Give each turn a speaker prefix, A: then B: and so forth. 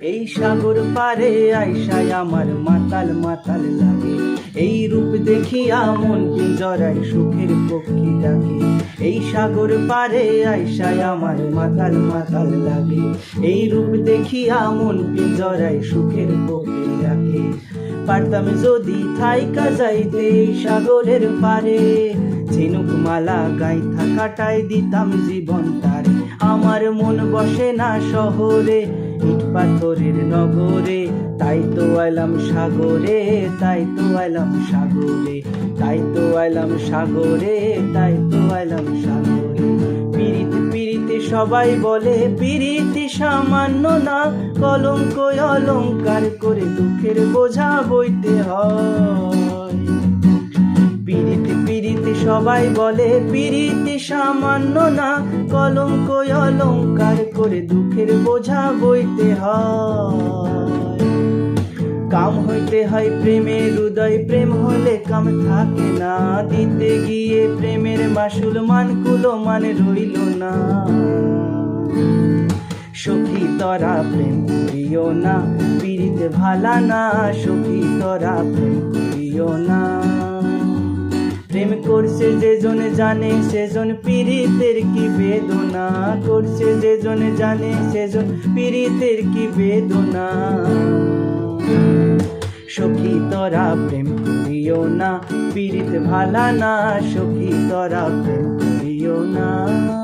A: এই সাগর পারে আইসায় আমার মাতাল মাতাল লাগে। এই রূপ দেখিয়া মন পিঞ্জরায় সুখের পক্ষী ডাকে এই সাগর পারে আইসায় আমার মাতাল মাতাল লাগে। এই রূপ দেখিয়া মন পিঞ্জরায় সুখের পক্ষী ডাকে পারতাম যদি থাইকা যাইতে সাগরের পারে। ঝিনুক মালা গাই থাকাটাই দিতাম জীবন তারে। আমার মন বসে না শহরে। ইট পাথরের নগরে, তাই তো আইলাম সাগরে, তাই তো আইলাম সাগরে, তাই তো আইলাম সাগরে, তাই তো আইলাম সাগরে। পিরিত পিরিতে সবাই বলে পিরিতি সামান্য না কলঙ্ক অলঙ্কার করে দুঃখের বোঝা বইতে হয়। সবাই বলে, পিরিতি সামান্য না, কলঙ্ক অলঙ্কার করে দুঃখের বোঝা বইতে হয়। কাম হইতে হয় প্রেমের হৃদয়, প্রেম হলে কাম থাকে না। দিতে গিয়ে প্রেমের মাসুল মান কুলো মানে রইল না। সখী তরা প্রেম করিও না পিরিতে ভালা না। সখী তরা প্রেম করিও না। করছে যেজন জানে, সেজন পীড়িতের কি বেদনা? করছে যেজন জানে, সেজন পীড়িতের কি বেদনা? সখী তরা প্রেম করিও না, পীড়িত ভালা না, সখী তরা প্রেম করিও না।